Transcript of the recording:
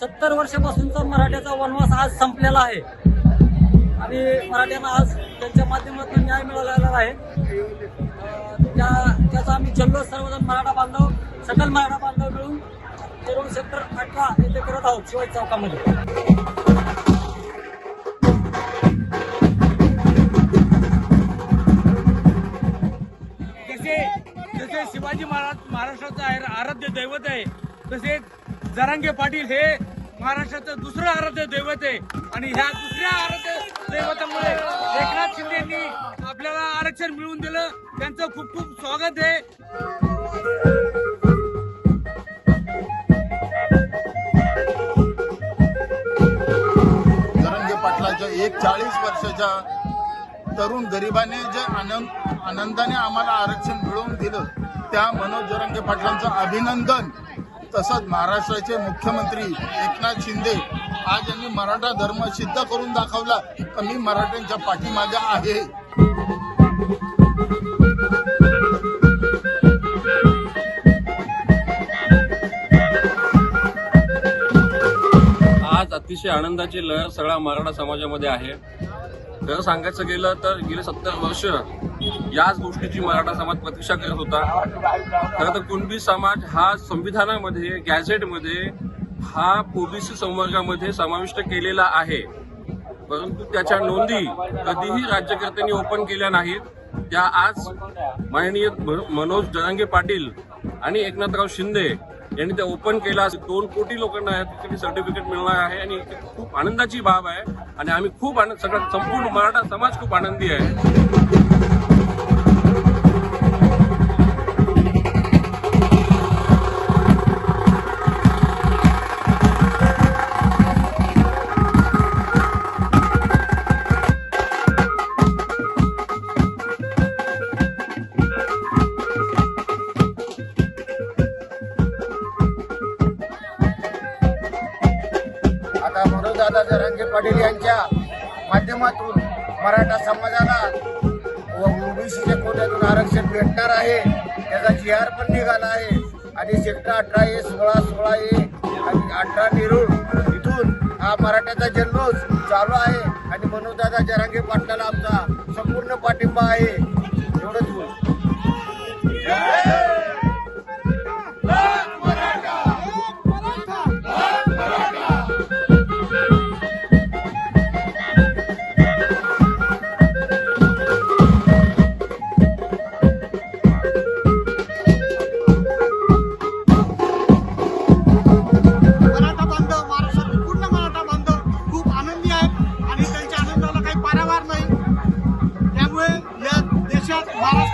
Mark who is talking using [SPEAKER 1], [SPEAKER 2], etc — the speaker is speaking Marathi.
[SPEAKER 1] सत्तर वर्षापासूनचा मराठ्याचा वनवास आज संपलेला आहे. आणि मराठ्यांना आज त्यांच्या माध्यमातून न्याय मिळालेला आहे. त्या त्याचा आम्ही जल्लोष सर्वजण मराठा बांधव सकल मराठा बांधव मिळून तेरोड सेक्टर अठरा येथे करत आहोत शिवाजी चौकामध्ये.
[SPEAKER 2] जसे जसे शिवाजी महाराज महाराष्ट्राचं आराध्य दैवत आहे तसेच जरांगे पाटील हे महाराष्ट्राचं दुसरं आराध्य दैवत आहे. आणि ह्या दुसऱ्या आराध्य दैवतामुळे एकनाथ शिंदे यांनी आपल्याला आरक्षण मिळवून दिलं. त्यांचं खूप खूप स्वागत आहे.
[SPEAKER 3] जरंगे एक चाळीस वर्षाच्या तरुण गरिबाने जे आनंद आनंदाने आम्हाला आरक्षण मिळवून दिलं त्या मनोज जरंगे पाटलांचं अभिनंदन. तसंच महाराष्ट्राचे मुख्यमंत्री एकनाथ शिंदे आज यांनी मराठा धर्म सिद्ध करून दाखवला की मी मराठ्यांच्या पाठीमागे आहे.
[SPEAKER 4] आज अतिशय आनंदाची लहर सगळ्या मराठा समाजामध्ये आहे. खरं सांगायचं गेलं तर गेले सत्तर वर्ष याच गोष्टीची मराठा समाज प्रतीक्षा करत होता. खरं तर कुणबी समाज हा संविधानामध्ये गॅझेटमध्ये हा ओबीसी संवर्गामध्ये समाविष्ट केलेला आहे. परंतु त्याच्या नोंदी कधीही राज्यकर्त्यांनी ओपन केल्या नाहीत. त्या आज माननीय मनोज जरांगे पाटील आणि एकनाथराव शिंदे यांनी त्या ओपन केला दोन कोटी लोकांना सर्टिफिकेट मिळणार आहे आणि खूप आनंदाची बाब आहे. आणि आम्ही खूप आनंद सगळा संपूर्ण मराठा समाज खूप आनंदी आहे.
[SPEAKER 5] आता मनोजदादा जरांगे पाटील यांच्या माध्यमातून मराठा समाजाला ओबीसीच्या कोट्यातून आरक्षण भेटणार आहे. त्याचा जी आर पण निघाला आहे. आणि सेक्टर अठरा ए सोळा सोळा ए आणि अठरा नेरूळ इथून हा मराठ्याचा जल्लोष चालू आहे. आणि मनोजदादा जरांगे पाटलाला आमचा संपूर्ण पाठिंबा आहे. महाराष्ट्र